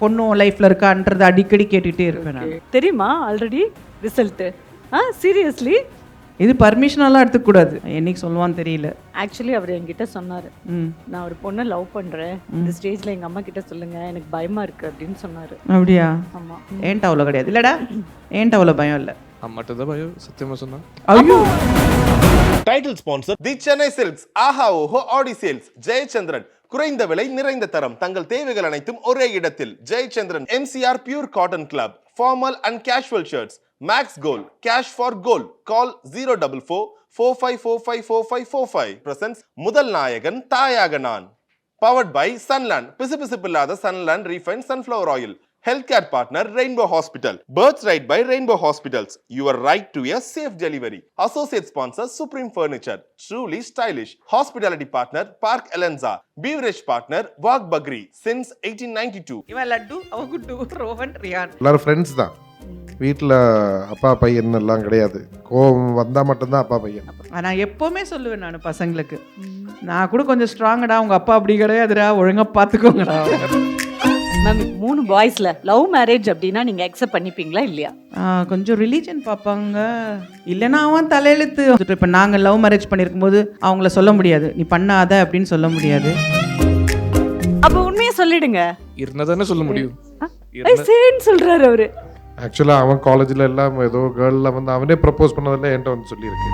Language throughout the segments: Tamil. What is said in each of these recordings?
பொண்ணும் லைஃப்ல இருக்கான்றது அடிக்கடி கேட்டுட்டே இருப்பேன் நான். தெரியுமா? ஆல்ரெடி ரிசல்ட்டு ஆ சீரியஸ்லி இது பர்மிஷனெல்லாம் எடுத்துக்கூடாது என்னைக்கு சொல்லுவான்னு தெரியல. ஆக்சுவலி அவர் என்கிட்ட சொன்னார். நான் ஒரு பொண்ணை லவ் பண்ணுறேன் இந்த ஸ்டேஜில் எங்கள் அம்மா கிட்ட சொல்லுங்க. எனக்கு பயமா இருக்கு அப்படின்னு சொன்னார். அப்படியா? ஆமாம் ஏன்ட்ட அவ்வளோ கிடையாது? இல்லடா. ஏன்ட்ட அவ்வளோ பயம் இல்லை? அம்மாட்ட தான் பயம். சத்தியமா சொன்னா. ஐயோ! Title sponsor the Chennai Silks ஆஹா ஓஹோ ஆடி சேல்ஸ் ஜெயச்சந்திரன் குறைந்த விலை நிறைந்த தரம். தங்கள் தேவைகள் அனைத்தும் ஒரே இடத்தில். Jayachandran MCR pure cotton club formal and casual shirts max gold cash for gold call zero double four four five four five four five four five presents முதல் நாயகன் தாயாக நான். Powered by Sunland பிசுபிசுப்பில்லாத Sunland refine sunflower oil health care partner rainbow hospital births right by rainbow hospitals your right to a safe delivery associate sponsor supreme furniture truly stylish hospitality partner park Elanza beverage partner Wagh Bakri since eighteen ninety two இவன் லட்டு அவ குட்டு ரோஹன் ரியான். எல்லாரும் ஃப்ரெண்ட்ஸ் தான். வீட்டில் அப்பா பையன் எல்லாம் கிடையாது. கோவம் வந்தால் மட்டும்தான் அப்பா பையன். நான் எப்போவுமே சொல்லுவேன் நான் பசங்களுக்கு. நான் கூட கொஞ்சம் ஸ்ட்ராங்கடா உங்க அப்பா அப்படி கிடையாதுடா ஒழுங்கா பார்த்துக்கோங்கடா மேம் மூணு பாய்ஸில் லவ் மேரேஜ் அப்படின்னா நீங்கள் அக்செப்ட் பண்ணிப்பீங்களா இல்லையா? கொஞ்சம் ரிலீஜன் பார்ப்பாங்க. இல்லைன்னா அவன் தலையெழுத்து இப்போ நாங்கள் லவ் மேரேஜ் பண்ணியிருக்கும் போது அவங்கள சொல்ல முடியாது. நீ பண்ணாத அப்படின்னு சொல்ல முடியாது. அப்போ உண்மையை சொல்லிடுங்க. இருந்தா தானே சொல்ல முடியும். ஐ சேன்னு சொல்றாரு அவரு. ஆக்சுவலாக அவன் காலேஜில் எல்லாம் ஏதோ கேர்ளில் வந்து அவனே ப்ரப்போஸ் பண்ணதில்ல என்கிட்ட வந்து சொல்லியிருக்கு.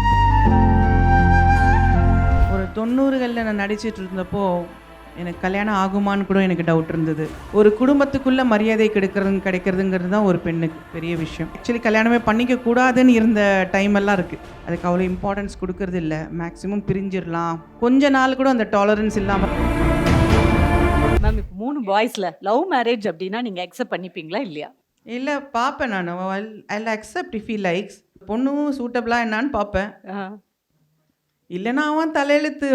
ஒரு தொண்ணூறுகளில் நான் நடிச்சிட்டு இருந்தப்போ எனக்கு கல்யாணம் ஆகுமான்னு கூட எனக்கு டவுட் இருந்தது. ஒரு குடும்பத்துக்குள்ள மரியாதை கிடைக்கிறது கிடைக்கிறதுங்கிறது தான் ஒரு பெண்ணுக்கு பெரிய விஷயம். ஆக்சுவலி கல்யாணமே பண்ணிக்க கூடாதுன்னு இருந்த டைம் எல்லாம் இருக்கு. அதுக்கு அவ்வளோ இம்பார்ட்டன்ஸ் கொடுக்கறது இல்லை. மேக்ஸிமம் பிரிஞ்சிடலாம். கொஞ்ச நாள் கூட அந்த டாலரன்ஸ் இல்லாமல் மேம் இப்போ மூணு பாய்ஸில் லவ் மேரேஜ் அப்படின்னா நீங்கள் அக்செப்ட் பண்ணிப்பீங்களா இல்லையா? இல்லை பார்ப்பேன் நான். I accept if he likes பொண்ணும் சூட்டபிளாக என்னான்னு பார்ப்பேன். இல்லைன்னா அவன் தலையெழுத்து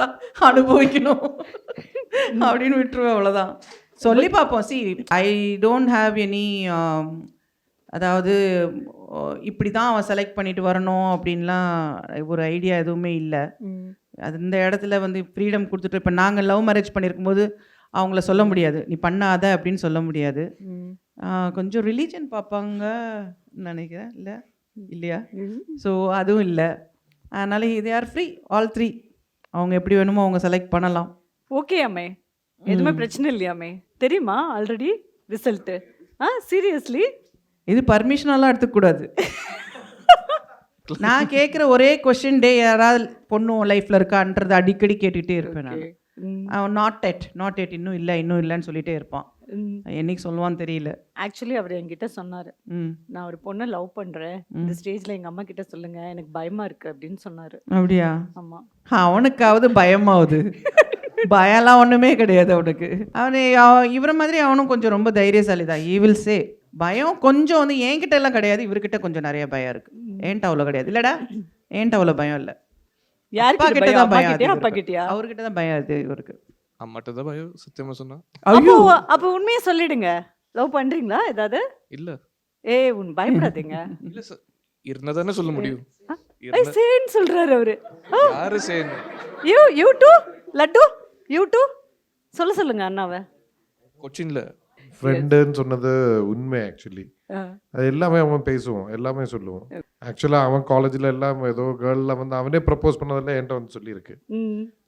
தான் அனுபவிக்கணும். அப்படின்னு விட்டுருவேன் அவ்வளோதான் சொல்லி பார்ப்போம். See I don't have any அதாவது இப்படி தான் அவன் செலக்ட் பண்ணிட்டு வரணும் அப்படின்லாம் ஒரு ஐடியா எதுவுமே இல்லை. அது இந்த இடத்துல வந்து ஃப்ரீடம் கொடுத்துட்டு இப்போ நாங்கள் லவ் மேரேஜ் பண்ணியிருக்கும் போது அவங்கள சொல்ல முடியாது. நீ பண்ணாத அப்படின்னு சொல்ல முடியாது. கொஞ்சம் ரிலீஜன் பார்ப்பாங்க நினைக்கிறேன். இல்லை? இல்லையா? ஸோ அதுவும் இல்லை. அதனால் இது ஆர் ஃப்ரீ ஆல் த்ரீ அவங்க எப்படி வேணுமோ அவங்க செலக்ட் பண்ணலாம். ஓகே அம்மே. எதுவுமே பிரச்சனை இல்லையாமே தெரியுமா ஆல்ரெடி ரிசல்ட்டு ஆ சீரியஸ்லி இது பர்மிஷனெல்லாம் எடுத்துக்கூடாது நான் கேட்குற ஒரே கொஷின் டே யாராவது பொண்ணும் லைஃப்பில் இருக்கான்றது அடிக்கடி கேட்டுகிட்டே இருப்பேன் நான். நாட் எட் நாட் எட் இன்னும் இல்லை இன்னும் இல்லைன்னு சொல்லிட்டே இருப்பான். என்னைக்கு சொல்லுவான்னு தெரியல. ஆக்சுவலி அவர் என்கிட்ட சொன்னார். நான் ஒரு பொண்ணை லவ் பண்ணுறேன் இந்த ஸ்டேஜில் எங்கள் அம்மா கிட்ட சொல்லுங்க. எனக்கு பயமா இருக்கு அப்படின்னு சொன்னார். அப்படியா? ஆமாம் அவனுக்காவது பயமாவது. பயம்லாம் ஒன்றுமே கிடையாது அவனுக்கு. அவனு அவ- இவரை மாதிரி அவனும் கொஞ்சம் ரொம்ப தைரியசாலி தான் ஈவில் சே பயம் கொஞ்சம் வந்து என்கிட்ட எல்லாம் கிடையாது. இவர்கிட்ட கொஞ்சம் நிறைய பயம் இருக்கு. ஏன்ட்ட அவ்வளோ கிடையாது. இல்லடா ஏன்ட்ட அவ்வளோ பயம் இல்லை. அப்பா யார்கிட்ட கிட்ட பயம்? தான் பயம் இருக்கு. அவர்கிட்ட தான் பயம் அது இவருக்கு. அம்மாட்ட தான் பயம் சத்தியமா சொன்னா. அப்போ அப்போ உண்மையை சொல்லிடுங்க. லவ் பண்றீங்களா ஏதாவது? இல்ல. ஏய் உன் பயப்படாதீங்க. இல்ல சார் இருந்தா தானே சொல்ல முடியும். ஐ இருந்தா- சேன்னு சொல்றாரு அவரு. யாரு சேன் you you too? Laddu? You too? சொல்ல சொல்லுங்க அண்ணாவை. கொச்சின்ல. ஃப்ரெண்டுன்னு சொன்னது உண்மை ஆக்சுவலி அது எல்லாமே அவன் பேசுவான் எல்லாமே சொல்லுவான். ஆக்சுவலாக அவன் காலேஜில் எல்லாம் ஏதோ கேர்ளில் வந்து அவனே ப்ரப்போஸ் பண்ணதில்ல என்கிட்ட வந்து சொல்லியிருக்கு.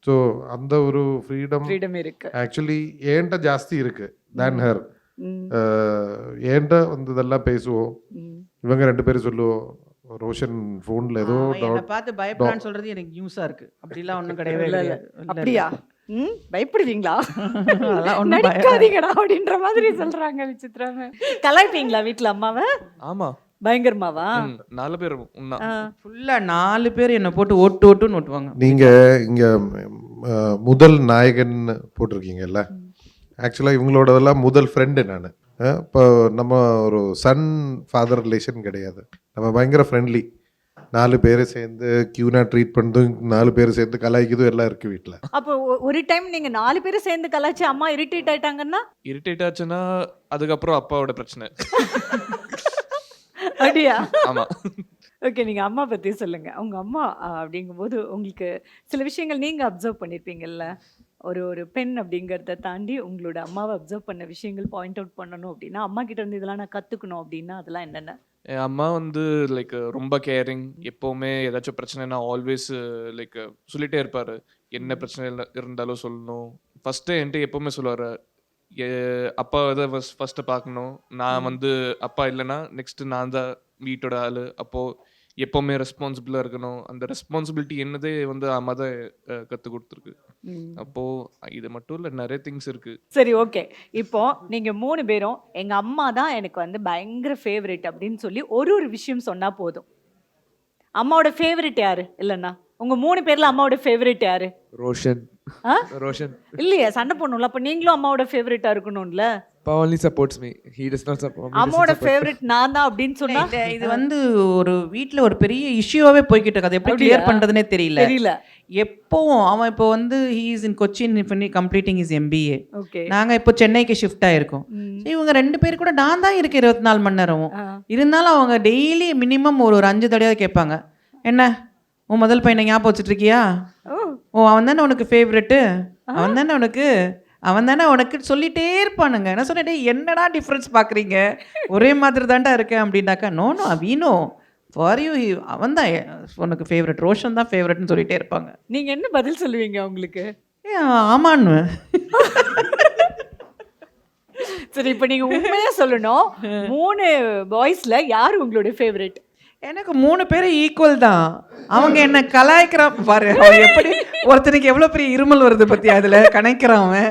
ஸோ அந்த ஒரு ஃப்ரீடம் ஃப்ரீடம் இருக்கு. ஆக்சுவலி ஏன்ட்ட ஜாஸ்தி இருக்கு தேன் ஹர் ஏன்ட்ட வந்து இதெல்லாம் பேசுவோம். இவங்க ரெண்டு பேரும் சொல்லுவோம் ரோஷன் ஃபோனில் ஏதோ பார்த்து பயப்படான்னு சொல்றது எனக்கு நியூஸா இருக்கு. அப்படிலாம் ஒன்றும் கிடையவே இல்ல, இல்ல. கிடையாது. இல்ல, அப்படியா? ம்? பயப்படுவீங்களா? அதெல்லாம் ஒண்ணும் பயம் நடிக்காதீங்கடா அப்படின்ற மாதிரி சொல்றாங்க விசித்ரா கலாய்ப்பீங்களா வீட்ல அம்மாவை? ஆமா. பயங்கரமாவா? நாலு பேர். ஃபுல்லா நாலு பேர் என்னை போட்டு ஓட்டு ஓட்டுன்னு ஓட்டுவாங்க. நீங்க இங்க முதல் நாயகன் போட்டிருக்கீங்கல்ல? ஆக்சுவலாக இவங்களோடதெல்லாம் முதல் ஃப்ரெண்டு நான். இப்போ நம்ம ஒரு சன் ஃபாதர் ரிலேஷன் கிடையாது. நம்ம பயங்கர ஃப்ரெண்ட்லி நாலு பேரை சேர்ந்து கியூனா ட்ரீட் பண்ணதும் நாலு பேர் சேர்ந்து கலாய்க்குதும் எல்லாம் இருக்கு வீட்டில் அப்போ ஒ- ஒரு டைம் நீங்க நாலு பேரும் சேர்ந்து கலாய்ச்சி அம்மா இரிட்டேட் ஆயிட்டாங்கன்னா? இரிட்டேட் ஆச்சுன்னா அதுக்கப்புறம் அப்பாவோட பிரச்சனை. அப்படியா? ஆமா. ஓகே நீங்க அம்மா பத்தி சொல்லுங்க. உங்க அம்மா அப்படிங்கும்போது உங்களுக்கு சில விஷயங்கள் நீங்க அப்சர்வ் பண்ணிருப்பீங்கல்ல? ஒரு ஒரு பெண் அப்படிங்கிறத தாண்டி உங்களோட அம்மாவை அப்சர்வ் பண்ண விஷயங்கள் பாயிண்ட் அவுட் பண்ணணும் அப்படின்னா அம்மா கிட்ட இருந்து இதெல்லாம் நான் கத்துக்கணும் அப்படின்னா அதெல்லாம் என்னென்ன? என் அம்மா வந்து லைக் ரொம்ப கேரிங் எப்போவுமே ஏதாச்சும் பிரச்சனைனா ஆல்வேஸ் லைக் சொல்லிட்டே இருப்பாரு. என்ன பிரச்சனை இல்ல- இருந்தாலும் சொல்லணும். ஃபர்ஸ்ட்டு என்கிட்ட எப்போவுமே சொல்லுவாரு "எ- அப்பா தான் ஃபர்ஸ்ட் பார்க்கணும். நான் வந்து அப்பா இல்லைன்னா நெக்ஸ்ட் நான் தான் வீட்டோட ஆளு. அப்போ எப்போவுமே ரெஸ்பான்சிபிளாக இருக்கணும். அந்த ரெஸ்பான்சிபிலிட்டி என்னதே வந்து அம்மா தான் கற்றுக் கொடுத்துருக்கு. அப்போ இது மட்டும் இல்லை நிறைய திங்ஸ் இருக்கு. சரி ஓகே இப்போ நீங்க மூணு பேரும் எங்க அம்மா தான் எனக்கு வந்து பயங்கர ஃபேவரட் அப்படின்னு சொல்லி ஒரு ஒரு விஷயம் சொன்னா போதும். அம்மாவோட ஃபேவரட் யாரு? இல்லைன்னா? உங்க மூணு பேர்ல அம்மாவோட ஃபேவரட் யாரு? ரோஷன். ஆ? ரோஷன். இல்லையே சண்டை போடணும்ல அப்ப நீங்களும் அம்மாவோட ஃபேவரட்டா இருக்கணும்ல? support me. அம்மாவோட ஃபேவரட் நான் தான் அப்படின்னு சொன்னா? இல்ல, இது வந்து ஒரு வீட்ல ஒரு பெரிய இஷ்யூவாவே போய்கிட்டு இருக்கு. அது எப்படி? கிளியர் பண்றதுனே தெரியல. தெரியல. எப்பவும் அவன் இப்போ வந்து ஹீ இஸ் இன் கொச்சின் பண்ணி கம்ப்ளீட்டிங் இஸ் எம்பிஏ ஓகே நாங்க இப்போ சென்னைக்கு ஷிஃப்ட் ஆயிருக்கோம். இவங்க ரெண்டு பேர் கூட நான் தான் இருக்கேன் இருபத்தி நாலு மணி நேரமும். இருந்தாலும் அவங்க டெய்லி மினிமம் ஒரு ஒரு அஞ்சு தடவையாவது கேட்பாங்க. என்ன? உன் முதல் பையனை ஞாபகம் வச்சுட்டு இருக்கியா ஓ அவன் தானே உனக்கு ஃபேவரெட்டு அவன் தானே உனக்கு அவன் தானே உனக்கு சொல்லிட்டே இருப்பானுங்க. நான் சொன்னேன் "டேய், என்னடா டிஃப்ரென்ஸ் பார்க்குறீங்க? ஒரே மாதிரி தான்டா இருக்கேன் அப்படின்னாக்கா நோ நோ வீணோ ஃபார் யூ அவன் தான் உனக்கு ஃபேவரட் ரோஷன் தான் ஃபேவரட்னு சொல்லிட்டே இருப்பாங்க. நீங்க என்ன பதில் சொல்லுவீங்க அவங்களுக்கு? ஏ ஆமான்னு. சரி இப்போ நீங்க உண்மையா சொல்லணும். மூணு பாய்ஸ்ல யார் உங்களுடைய ஃபேவரட் எனக்கு மூணு பேரும் ஈக்குவல் தான். அவங்க என்ன கலாய்க்கிறான் பாரு அவன் எப்படி ஒருத்தனுக்கு எவ்வளோ பெரிய இருமல் வருது பத்தி அதுல? கணக்கிறான் அவன்.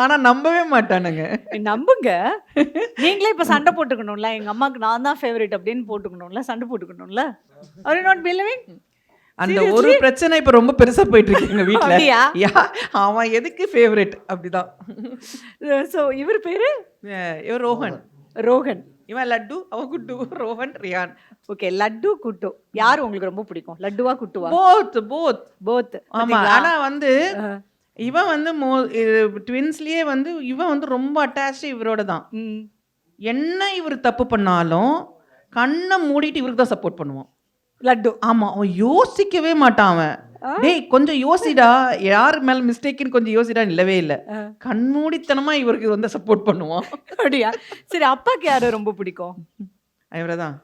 ஆனா நம்பவே மாட்டானுங்க. நம்புங்க. நீங்களே இப்ப சண்டை போட்டுக்கணும்ல. எங்க அம்மாக்கு நான் தான் ஃபேவரட் அப்படின்னு போட்டுக்கணும்ல சண்டை போட்டுக்கணும்ல. ஆர் நாட் பிலீவிங் அந்த ஒரு பிரச்சனை இப்ப ரொம்ப பெருசா போயிட்டு இருக்கு எங்க? யா அவன் எதுக்கு ஃபேவரட் அப்படிதான். சோ இவர் பேரு? இவன் ரோஹன். ரோஹன். இவன் லட்டு அவன் குட்டு. ரோஹன் ரியான். ஓகே லட்டு குட்டு. யார் உங்களுக்கு ரொம்ப பிடிக்கும்? லட்டுவா குட்டுவா? போத் போத் போத் ஆமா ஆனா வந்து இவன் வந்து மோ ட்வின்ஸ்லயே வந்து இவன் வந்து ரொம்ப அட்டாச்சு இவரோட தான் என்ன இவர் தப்பு பண்ணாலும் கண்ணை மூடிட்டு இவருக்கு தான் சப்போர்ட் பண்ணுவான். லட்டு. ஆமா அவன் யோசிக்கவே மாட்டான் அவன். டேய் கொஞ்சம் யோசிடா. யார் மேல மிஸ்டேக்குன்னு கொஞ்சம் யோசிடா இல்லவே இல்ல. கண்மூடித்தனமா இவருக்கு வந்து சப்போர்ட் பண்ணுவான். அப்படியா? சரி அப்பாக்கு யாரை ரொம்ப பிடிக்கும்? இவரை தான்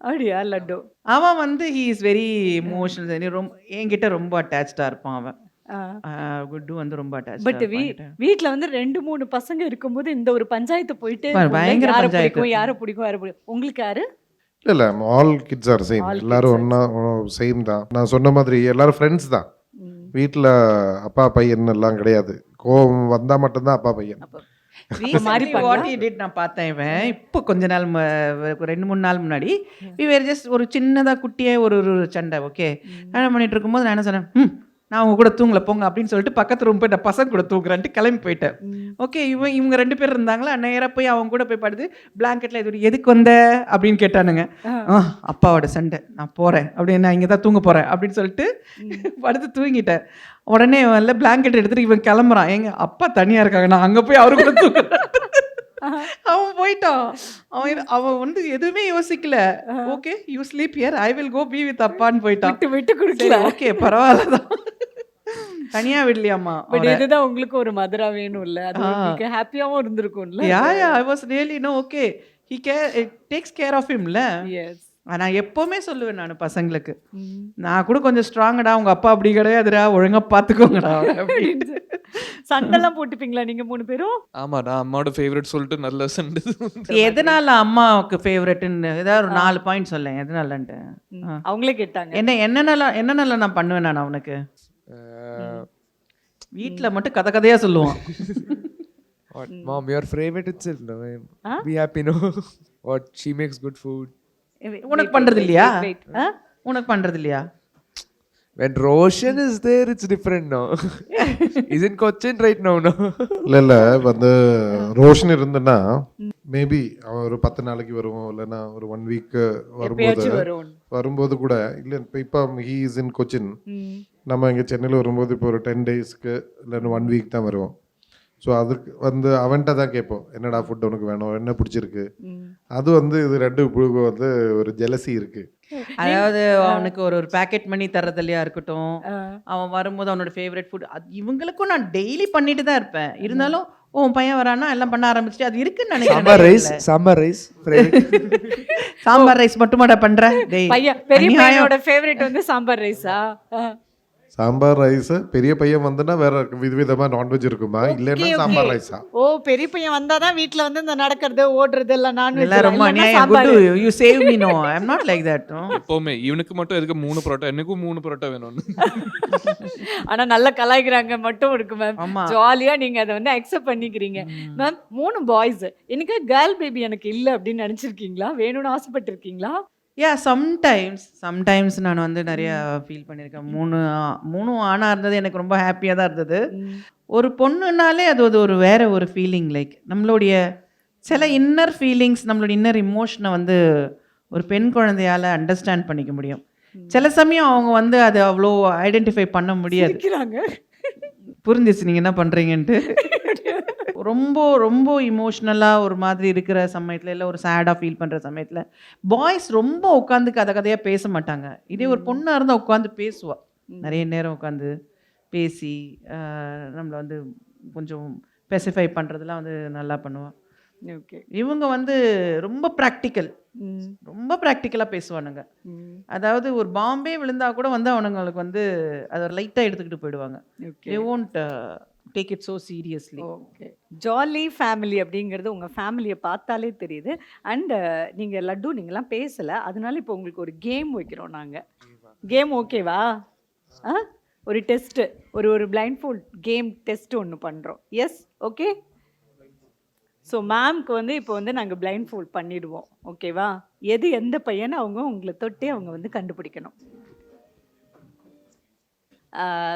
அப்படியா? லட்டு. அவன் வந்து ஹீ இஸ் வெரி இமோஷனல் ரொம்ப என்கிட்ட ரொம்ப அட்டாச்சா இருப்பான் அவன். குட்டு வந்து ரொம்ப பட் அட்டாச் வீட்ல வந்து ரெண்டு மூணு பசங்க இருக்கும்போது இந்த ஒரு பஞ்சாயத்து போயிட்டு பயங்கர யாரை. பிடிக்கும் யாரை பிடிக்கும் யாரை பிடிக்கும்? உங்களுக்கு யாரு? இல்லை all kids are same All kids எல்லாரும் are ஒன்றா சேம் தான். நான் சொன்ன மாதிரி எல்லாரும் ஃப்ரெண்ட்ஸ் தான். வீட்டில் அப்பா பையன் எல்லாம் கிடையாது. கோவம் வந்தால் மட்டும்தான் அப்பா பையன். நான் பார்த்தேன் இவன். இப்போ கொஞ்ச நாள் ரெண்டு மூணு நாள் முன்னாடி வி வேர் ஜஸ்ட் ஒரு சின்னதா குட்டியே ஒரு ஒரு சண்டை ஓகே கல்யாணம் பண்ணிட்டு இருக்கும்போது நான் என்ன சொன்னேன்? "ம், நான் உங்க கூட தூங்கல போங்க அப்படின்னு சொல்லிட்டு பக்கத்து ரூம் போய் நான் பசங்க கூட தூங்குறேன்ட்டு கிளம்பி போயிட்டேன். ஓகே இவன் இவங்க ரெண்டு பேர் இருந்தாங்களா நேரா போய் அவங்க கூட போய் படுத்து பிளாங்கெட்ல இது எதுக்கு வந்த? அப்படின்னு கேட்டானுங்க. "ஆ, அப்பாவோட சண்டை நான் போறேன். அப்படின்னு நான் இங்கே தான் தூங்க போறேன். அப்படின்னு சொல்லிட்டு படுத்து தூங்கிட்டேன். உடனே இல்லை பிளாங்கெட் எடுத்துட்டு இவன் கிளம்புறான். எங்க அப்பா தனியா இருக்காங்க நான் அங்க போய் அவரு கூட தூங்குறேன். அவன் போயிட்டான். அவன் அவன் வந்து எதுவுமே யோசிக்கல. Okay you sleep here I will go be with அப்பான்னு போயிட்டான். விட்டு கொடுக்கல. ஓகே பரவாயில்லதான். தனியா விடலையாம்மா பட் இதுதான் உங்களுக்கு ஒரு மதரா வேணும்ல. அது உங்களுக்கு ஹாப்பியாவும் இருந்திருக்கும்ல. Yeah yeah I was really no okay he care takes care of ஹிம்ல yes நான் எப்பவுமே சொல்லுவேன் நான் பசங்களுக்கு. நான் கூட கொஞ்சம் ஸ்ட்ராங்கடா உங்க அப்பா அப்படி கிடையாதுடா ஒழுங்கா பாத்துக்கோங்கடா அப்படின்ட்டு சண்டைலாம் போட்டுப்பீங்களா நீங்க மூணு பேரும்? ஆமா நான் அம்மாவோட ஃபேவரட் சொல்லிட்டு நல்ல சண்டை எதனால அம்மாவுக்கு ஃபேவரட்னு ஏதாவது ஒரு நாலு பாயிண்ட் சொல்லேன் எதனாலன்ட்டு. அவங்களே கேட்டாங்க. என்ன என்னென்னலாம் என்னென்னலாம் நான் பண்ணுவேன் நான் அவனுக்கு? வீட்ல மட்டும் கதை கதையா சொல்லுவான். What mom your favorite itself no Huh? be happy no? What she makes good food. உனக்கு பண்றது இல்லையா? உனக்கு பண்றது இல்லையா when roshan is there it's different now. Is in cochin right now no? இல்லை இல்லை வந்து ரோஷன் இருந்துன்னா மேபி அவன் ஒரு பத்து நாளைக்கு வருவோம் இல்லைன்னா ஒரு ஒன் வீக் வரும்போது வரும்போது கூட இல்லை இப்போ இப்போ ஹீ இஸ் இன் கொச்சின் நம்ம இங்கே சென்னையில் வரும்போது இப்போ ஒரு டென் டேஸ்க்கு இல்லைன்னா ஒன் வீக் தான் வருவோம். ஸோ அதுக்கு வந்து அவன்கிட்ட தான் கேட்போம் என்னடா ஃபுட் உனக்கு வேணும்? என்ன பிடிச்சிருக்கு. அது வந்து இது ரெண்டு புழுக்கும் வந்து ஒரு ஜெலசி இருக்கு. அதாவது அவனுக்கு ஒரு ஒரு பேக்கெட் பண்ணி தர்றதுலையா இருக்கட்டும். அவன் வரும்போது அவனோட ஃபேவரட் ஃபுட் இவங்களுக்கும் நான் டெய்லி பண்ணிட்டு தான் இருப்பேன். இருந்தாலும் உன் பையன் வரானா எல்லாம் பண்ண ஆரம்பிச்சுட்டு அது இருக்குன்னு சாம்பார் ரைஸ் நினைக்கிறேன் சாம்பார் ரைஸ் சாம்பார் ரைஸ் மட்டுமாடா பண்ற? டேய் பையன் பெரிய. பையனோட ஃபேவரட் வந்து சாம்பார் ரைஸா சாம்பார் ரைஸ். பெரிய பையன் வந்துன்னா வேற விதவிதமா நான்வெஜ் இருக்குமா? இல்லைன்னா. சாம்பார் ரைஸா? ஓ பெரிய பையன் வந்தாதான் வீட்ல வந்து இந்த நடக்கிறது ஓடுறது எல்லாம் நான்வெஜ் எல்லாம் ரொம்ப அநியாயம். Good you save me no I am not like that எப்பவுமே இவனுக்கு மட்டும் எதுக்கு மூணு பரோட்டா? எனக்கும் மூணு பரோட்டா வேணும்னு. ஆனா நல்லா கலாய்க்கிறாங்க மட்டும் இருக்கு மேம் ஜாலியா நீங்க அதை வந்து அக்செப்ட் பண்ணிக்கிறீங்க. மேம் மூணு பாய்ஸ் எனக்கு கேர்ள் பேபி எனக்கு இல்ல அப்படின்னு நினைச்சிருக்கீங்களா? வேணும்னு ஆசைப்பட்டிருக்கீங்களா? யா சம்டைம்ஸ் சம்டைம்ஸ் நான் வந்து நிறைய ஃபீல் பண்ணியிருக்கேன். மூணு ஆ- மூணும் ஆணாக இருந்தது எனக்கு ரொம்ப ஹாப்பியாக தான் இருந்தது. ஒரு பொண்ணுனாலே அது ஒரு ஒரு வேற ஒரு ஃபீலிங் லைக் நம்மளுடைய சில இன்னர் ஃபீலிங்ஸ் நம்மளோட இன்னர் இமோஷனை வந்து ஒரு பெண் குழந்தையால் அண்டர்ஸ்டாண்ட் பண்ணிக்க முடியும். சில சமயம் அவங்க வந்து அதை அவ்வளோ ஐடென்டிஃபை பண்ண முடியாது. புரிஞ்சிச்சு நீங்கள் என்ன பண்ணுறீங்கன்ட்டு ரொம்ப ரொம்ப இமோஷ்னலாக ஒரு மாதிரி இருக்கிற சமயத்தில் இல்லை ஒரு சேடாக ஃபீல் பண்ணுற சமயத்தில் பாய்ஸ் ரொம்ப உட்காந்து கதை கதையாக பேச மாட்டாங்க. இதே ஒரு பொண்ணாக இருந்தால் உட்காந்து பேசுவா. நிறைய நேரம் உட்காந்து பேசி நம்மளை வந்து கொஞ்சம் ஸ்பெசிஃபை பண்ணுறதுலாம் வந்து நல்லா பண்ணுவாள் ஓகே. இவங்க வந்து ரொம்ப ப்ராக்டிக்கல் ரொம்ப ப்ராக்டிக்கலாக பேசுவானுங்க. அதாவது ஒரு பாம்பே விழுந்தா கூட வந்து அவனுங்களுக்கு வந்து அதை லைட்டாக எடுத்துக்கிட்டு போயிடுவாங்க. They won't take it so seriously okay jolly family அப்படிங்கிறது உங்கள் ஃபேமிலியை பார்த்தாலே தெரியுது. அண்ட் uh, நீங்கள் லட்டு நீங்களாம் பேசலை. அதனால இப்போ உங்களுக்கு ஒரு கேம் வைக்கிறோம் நாங்கள் கேம் ஓகேவா ஆ? ஒரு டெஸ்ட்டு ஒரு ஒரு பிளைண்ட் ஃபோல்ட் கேம் டெஸ்ட் ஒன்று பண்ணுறோம் எஸ் ஓகே ஸோ மேம்க்கு வந்து இப்போ வந்து நாங்கள் பிளைண்ட் ஃபோல்ட் பண்ணிடுவோம் ஓகேவா எது எந்த பையனை அவங்க உங்களை தொட்டே அவங்க வந்து கண்டுபிடிக்கணும்.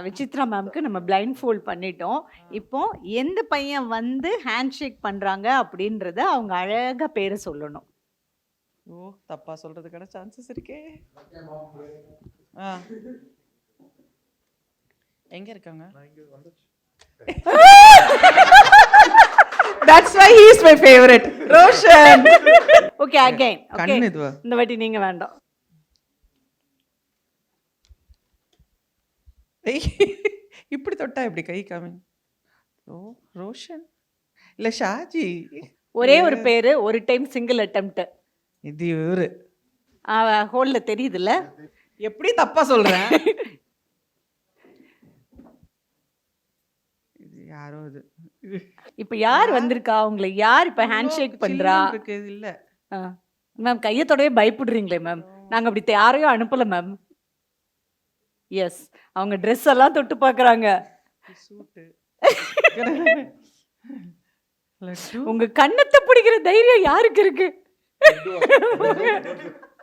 விசித்ரா மேம்க்கு நம்ம பிளைண்ட் ஃபோல்ட் பண்ணிட்டோம். இப்போ எந்த பையன் வந்து ஹேண்ட் ஷேக் பண்ணுறாங்க அப்படின்றத அவங்க அழகாக பேரை சொல்லணும். ஓ தப்பா சொல்றதுக்கான சான்சஸ் இருக்கே. ஆ. எங்க இருக்காங்க? That's why he is my favourite Roshan okay again okay இந்த வாட்டி நீங்க வேண்டாம். இப்படி தொட்டா இப்படி கை காமி ஓ ரோஷன்? இல்ல ஷாஜி. ஒரே ஒரு பேரு ஒரு டைம் சிங்கிள் அட்டெம்ப்ட் இது இவரு. ஹோல்ல தெரியுதுல்ல? எப்படி தப்பா சொல்றேன் இது யாரோ இது? இப்போ யார் வந்திருக்கா உங்களை யார் இப்போ ஹேண்ட் ஷேக் பண்றா? சில்லுன்னு இருக்கு, இல்ல. மேம் கையை தொடவே பயப்படுறீங்களே மேம். நாங்க அப்படி யாரையும் அனுப்பல மேம். எஸ் அவங்க ட்ரெஸ் எல்லாம் தொட்டு பார்க்கறாங்க உங்க கண்ணத்தை பிடிக்கிற தைரியம் யாருக்கு இருக்கு?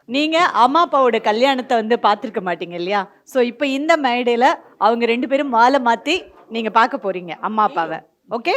நீங்க அம்மா அப்பாவோட கல்யாணத்தை வந்து பார்த்துருக்க மாட்டீங்க இல்லையா? ஸோ இப்போ இந்த மேடையில அவங்க ரெண்டு பேரும் மாலை மாத்தி நீங்க பார்க்க போறீங்க அம்மா அப்பாவை. ஓகே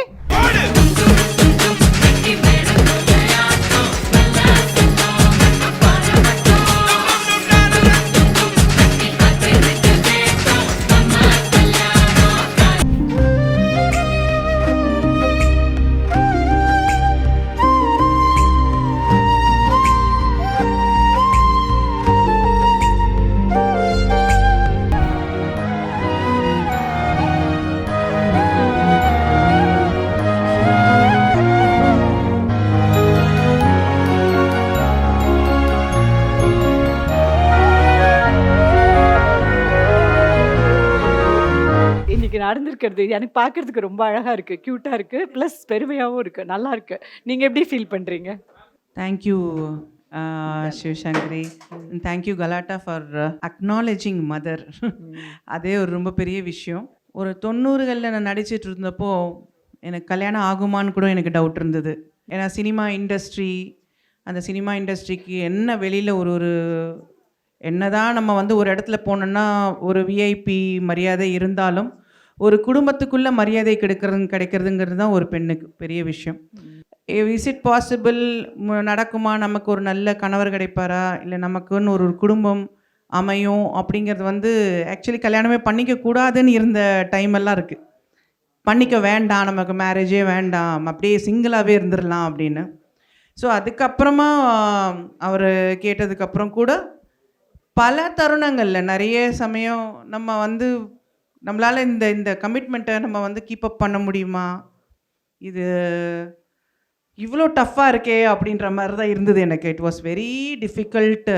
இன்னைக்கு நடந்திருக்கிறது. எனக்கு பார்க்கிறதுக்கு ரொம்ப அழகா இருக்கு. கியூட்டா இருக்கு. ப்ளஸ் பெருமையாவும் இருக்கு. நல்லா இருக்கு. நீங்க எப்படி ஃபீல் பண்றீங்க? Thank you Sivasankari thank you Galatta for acknowledging mother அதே ஒரு ரொம்ப பெரிய விஷயம். ஒரு தொண்ணூறுகளில் நான் நடிச்சிட்டு இருந்தப்போ எனக்கு கல்யாணம் ஆகுமான்னு கூட எனக்கு டவுட் இருந்தது. ஏன்னா சினிமா இண்டஸ்ட்ரி அந்த சினிமா இண்டஸ்ட்ரிக்கு என்ன வெளியில் ஒரு ஒரு என்னதான் நம்ம வந்து ஒரு இடத்துல போனோம்னா ஒரு விஐபி மரியாதை இருந்தாலும் ஒரு குடும்பத்துக்குள்ள மரியாதை கிடைக்கிறது கிடைக்கிறதுங்கிறது தான் ஒரு பெண்ணுக்கு பெரிய விஷயம். இஸ் இட் பாசிபிள் நடக்குமா? நமக்கு ஒரு நல்ல கணவர் கிடைப்பாரா? இல்லை நமக்குன்னு ஒரு குடும்பம் அமையும் அப்படிங்கிறது வந்து ஆக்சுவலி கல்யாணமே பண்ணிக்க கூடாதுன்னு இருந்த டைம் எல்லாம் இருக்குது பண்ணிக்க வேண்டாம் நமக்கு மேரேஜே வேண்டாம் அப்படியே சிங்கிளாகவே இருந்துடலாம் அப்படின்னு. ஸோ அதுக்கப்புறமா அவர் கேட்டதுக்கப்புறம் கூட பல தருணங்களில் நிறைய சமயம் நம்ம வந்து நம்மளால் இந்த இந்த கமிட்மெண்ட்டை நம்ம வந்து கீப் அப் பண்ண முடியுமா? இது இவ்வளோ டஃப்பாக இருக்கே அப்படின்ற மாதிரி தான் இருந்தது எனக்கு. It was very difficult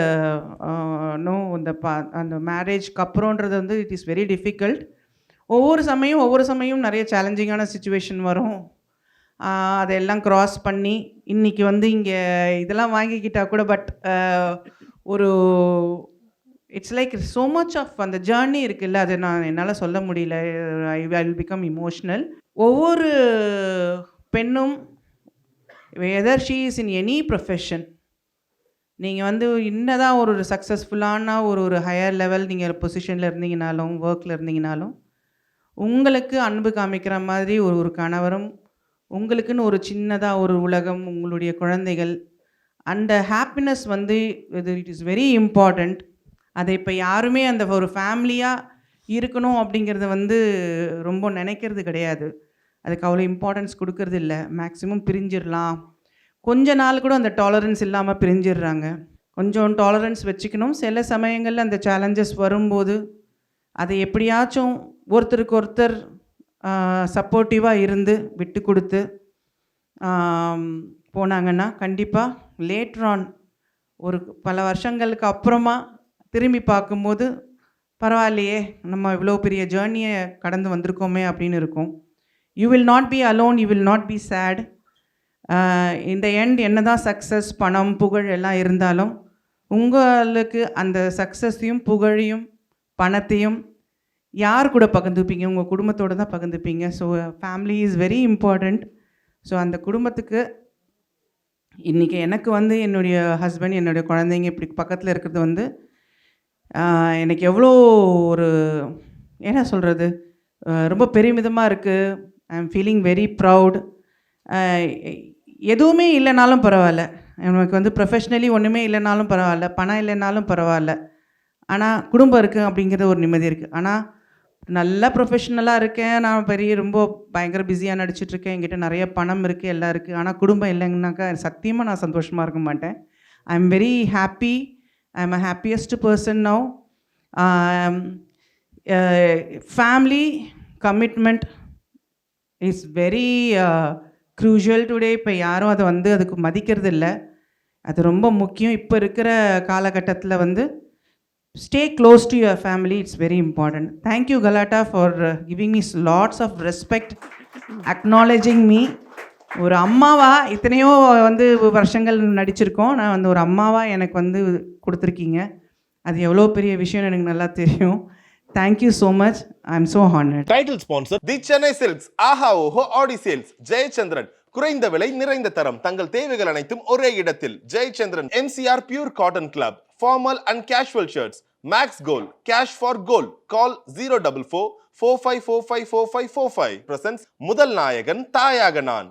no இந்த பா அந்த மேரேஜ்க்கு அப்புறன்றது வந்து இட் இஸ் வெரி டிஃபிகல்ட் ஒவ்வொரு சமயம் ஒவ்வொரு சமயம் நிறைய சேலஞ்சிங்கான சுச்சுவேஷன் வரும். ஆஹ் அதெல்லாம் க்ராஸ் பண்ணி இன்றைக்கி வந்து இங்கே இதெல்லாம் வாங்கிக்கிட்டால் கூட பட் ஒரு it's like so much of அந்த ஜேர்னி இருக்குல்ல அது நான் என்னால் சொல்ல முடியல. ஐ வில் பிகம் இமோஷ்னல் ஒவ்வொரு பெண்ணும் whether she is in any profession நீங்கள் வந்து என்னதான் ஒரு ஒரு சக்ஸஸ்ஃபுல்லான ஒரு ஒரு ஹையர் லெவல் நீங்கள் பொசிஷனில் இருந்தீங்கனாலும் ஒர்க்கில் இருந்தீங்கனாலும் உங்களுக்கு அன்பு காமிக்கிற மாதிரி ஒரு ஒரு கணவரும் உங்களுக்குன்னு ஒரு சின்னதாக ஒரு உலகம் உங்களுடைய குழந்தைகள் அந்த ஹாப்பினஸ் வந்து இது இட் இஸ் வெரி இம்பார்ட்டண்ட் அதை இப்போ யாருமே அந்த ஒரு ஃபேமிலியாக இருக்கணும் அப்படிங்கிறத வந்து ரொம்ப நினைக்கிறது கிடையாது. அதுக்கு அவ்வளோ இம்பார்ட்டன்ஸ் கொடுக்கறது இல்லை. மேக்ஸிமம் பிரிஞ்சிடலாம். கொஞ்ச நாள் கூட அந்த டாலரன்ஸ் இல்லாமல் பிரிஞ்சிடுறாங்க. கொஞ்சம் டாலரன்ஸ் வச்சுக்கணும். சில சமயங்களில் அந்த சேலஞ்சஸ் வரும்போது அதை எப்படியாச்சும் ஒருத்தருக்கு ஒருத்தர் சப்போர்ட்டிவாக இருந்து விட்டு கொடுத்து போனாங்கன்னா கண்டிப்பாக லேட்ரான் ஒரு பல வருஷங்களுக்கு அப்புறமா திரும்பி பார்க்கும்போது பரவாயில்லையே நம்ம இவ்வளோ பெரிய ஜேர்னியை கடந்து வந்திருக்கோமே அப்படின்னு இருக்கும். You will not be alone you will not be sad இந்த எண்ட் என்ன தான் சக்ஸஸ் பணம் புகழ் எல்லாம் இருந்தாலும் உங்களுக்கு அந்த சக்ஸஸையும் புகழையும் பணத்தையும் யார் கூட பகிர்ந்துப்பீங்க? உங்கள் குடும்பத்தோடு தான் பகிர்ந்துப்பீங்க. So family is very important so அந்த குடும்பத்துக்கு இன்றைக்கி எனக்கு வந்து என்னுடைய ஹஸ்பண்ட் என்னுடைய குழந்தைங்க இப்படி பக்கத்தில் இருக்கிறது வந்து எனக்கு எவ்வளோ ஒரு என்ன சொல்கிறது ரொம்ப பெருமிதமாக இருக்குது I am feeling very proud எதுவுமே இல்லைனாலும் பரவாயில்ல. எனக்கு வந்து ப்ரொஃபஷ்னலி ஒன்றுமே இல்லைனாலும் பரவாயில்ல. பணம் இல்லைனாலும் பரவாயில்ல. ஆனால் குடும்பம் இருக்குது அப்படிங்கிறது ஒரு நிம்மதி இருக்குது ஆனால் நல்லா ப்ரொஃபஷ்னலாக இருக்கேன். நான் பெரிய ரொம்ப பயங்கர பிஸியாக நடிச்சிட்ருக்கேன் என்கிட்ட நிறைய பணம் இருக்குது எல்லாம் இருக்குது ஆனால் குடும்பம் இல்லைங்கனாக்கா சத்தியமாக நான் சந்தோஷமாக இருக்க மாட்டேன். I am very happy I am a happiest person now family commitment is very crucial today இப்போ யாரும் அதை வந்து அதுக்கு மதிக்கிறது இல்லை அது ரொம்ப முக்கியம். இப்போ இருக்கிற காலகட்டத்தில் வந்து stay close to your family it's very important thank you Galatta for giving me lots of respect acknowledging me ஒரு அம்மாவாக இத்தனையோ வந்து வருஷங்கள் நடிச்சிருக்கோம். நான் வந்து ஒரு அம்மாவாக எனக்கு வந்து கொடுத்துருக்கீங்க. அது எவ்வளோ பெரிய விஷயம்னு எனக்கு நல்லா தெரியும். Thank you so much I am so honoured title sponsor the Chennai Silks ஆஹா ஓஹோ ஆடி சேல்ஸ் ஜெயச்சந்திரன் குறைந்த விலை நிறைந்த தரம். தங்கள் தேவைகள் அனைத்தும் ஒரே இடத்தில். Jayachandran MCR pure cotton club formal and casual shirts max gold cash for gold call zero double four four five four five four five four five presents முதல் நாயகன் தாயாக நான்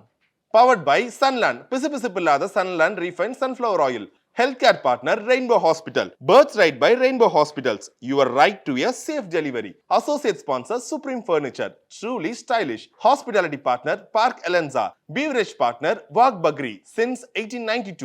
powered by Sunland பிசுபிசுப்பில்லாத Sunland refine sunflower oil health care partner Rainbow Hospital birthright by Rainbow Hospitals your right to a safe delivery associate sponsor Supreme Furniture truly stylish hospitality partner Park Elanza beverage partner Wagh Bakri since eighteen ninety two